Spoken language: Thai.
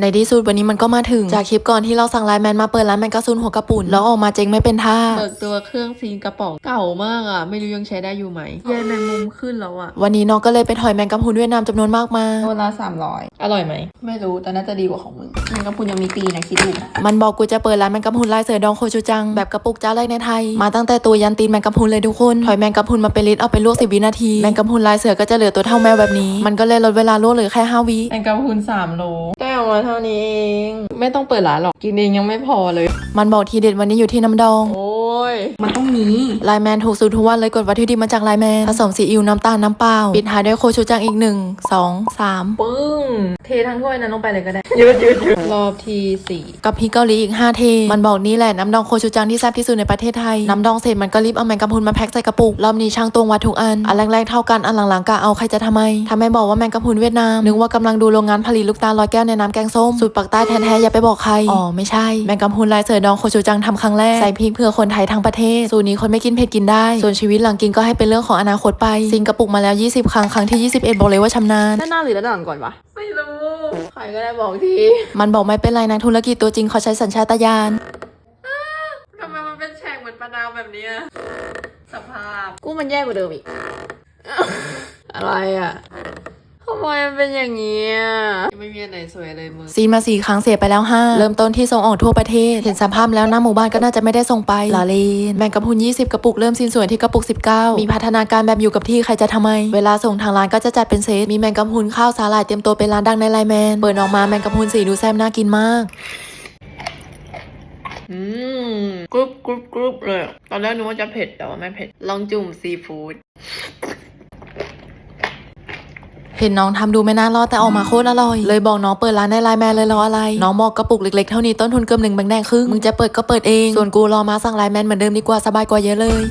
ในที่สุดวันนี้มันก็มาถึง จากคลิปก่อนที่เราสั่งไลน์แมนมาเปิดร้านแมงกะซุนหัวกระปุ่น แล้วออกมาเจ๊งไม่เป็นท่าเบิกตัวเครื่องซีนกระป๋องเก่ามากอะ ไม่รู้ยังใช้ได้อยู่ไหมใยแมงมุมขึ้นแล้วอะ วันนี้น้องก็เลยไปถอยแมงกะพรุนเวียดนามจำนวนมากมาโลละสามร้อยอร่อยไหม ไม่รู้แต่น่าจะดีกว่าของมึงแมงกะพรุนยังมีปีนะคิดดูมันบอกกูจะเปิดร้านแมงกะพรุนลายเสือดองโคชูจังแบบกระปุกเจ้าแรกในไทยมาตั้งแต่ตัวยันตีนแมงกะพรุนเลยทุกคนถอยแมงกะพรุนมาเป็นลิตรเอาไปลวกสิบวินาทีแมงกะพรุนลายเสือก็จะเหลือตัวเท่าแมวแบบนี้ มันก็เลยลดเวลาลวกเหลือแค่ห้าวิแมงกะพรุนสามโลได้ ออกมาเท่านี้เอง ไม่ต้องเปิดร้านหรอก กินเองยังไม่พอเลย มันบอกทีเด็ดวันนี้อยู่ที่น้ำดอง โอ้ ย มันต้องมีไลน์แมนถูกสูตรทุกวันเลยกดวัตถุดิบมาจากไลน์แมนผสมซีอิ๊วน้ำตาลน้ำเปล่าปิดท้ายด้วยโคชูจังอีกหนึ่งสองสามปึ้ง เททั้งถ้วยนั้นลงไปเลยก็ได้ยืดยืดยืดรอบที่สี่กับพริกเกาหลีอีก5เท มันบอกนี่แหละน้ำดองโคชูจังที่แซ่บที่สุดในประเทศไทย น้ำดองเสร็จมันก็รีบเอาแมงกะพรุนมาแพ็คใส่กระปุกรอบนี้ช่างตวงวัดทุกอันอันแรกๆเท่ากันอันหลังๆกะเอาใครจะทำไมทำไมบอกว่าแมงกะพรุนเวียดนามนึกว่ากำลังดูโรงงานผลิตลูกตาลร้อยแก้วในน้ำแกงส้มสูตรปักใต้แท้ๆอย่าไปบอกใครอ๋อไม่ใช่แมงกะพรุนลายเสือดองโคชูจังทำครั้งแรกใส่พริกเพื่อคนไทยทั้งประเทศ สูตรนี้คนไม่กินเผ็ดกินได้ ส่วนชีวิตหลังกินก็ให้เป็นเรื่องของอนาคตไป ซิงกระปุกมาแล้ว 20 ครั้ง ครั้งที่ 21 บอกเลยว่าชำนาญด้านหน้าหรือด้านหลังก่อนวะไม่รู้ใครก็ได้บอกที มันบอกไม่เป็นไรนักธุรกิจตัวจริงเขาใช้สัญชาตญาณทำไมมันเป็นแฉกเหมือนปลาดาวแบบเนี้ยสภาพ กูมันแย่กว่าเดิมอีก อะไรอะทำไมมันเป็นอย่างนี้อะยังไม่มีอันไหนสวยเลยมึงซีนมาสี่ครั้งเสียไปแล้ว5เริ่มต้นที่ส่งออกทั่วประเทศ เห็นสภาพแล้วหน้าหมู่บ้านก็น่าจะไม่ได้ส่งไปลาเลนแมงกะพรุน 20 กระปุกเริ่มซีนสวยที่กระปุก 19 มีพัฒนาการแบบอยู่กับที่ใครจะทำไม เวลาส่งทางร้านก็จะจัดเป็นเซตมีแมงกะพรุนข้าวสาหร่ายเตรียมตัวเป็นร้านดังในไลน์แมนเปิดออกมาแมงกะพรุนสีดูแซ่บน่ากินมากอืมกรุบกรุบกรุบเลย ตอนแรกนึกว่าจะเผ็ดแต่ว่าไม่เผ็ด ลองจุ่มซีฟู้ด เห็นน้องทำดูไม่น่ารอดแต่ออกมาโคตรอร่อย เลยบอกน้องเปิดร้านในไลน์แมนเลยรออะไร น้องบอกกระปุกเล็กๆเท่านี้ต้นทุนเกินหนึ่งแบงค์แดงครึ่งมึงจะเปิดก็เปิดเอง ส่วนกูรอมาสั่งไลน์แมนเหมือนเดิมดีกว่าสบายกว่าเยอะเลย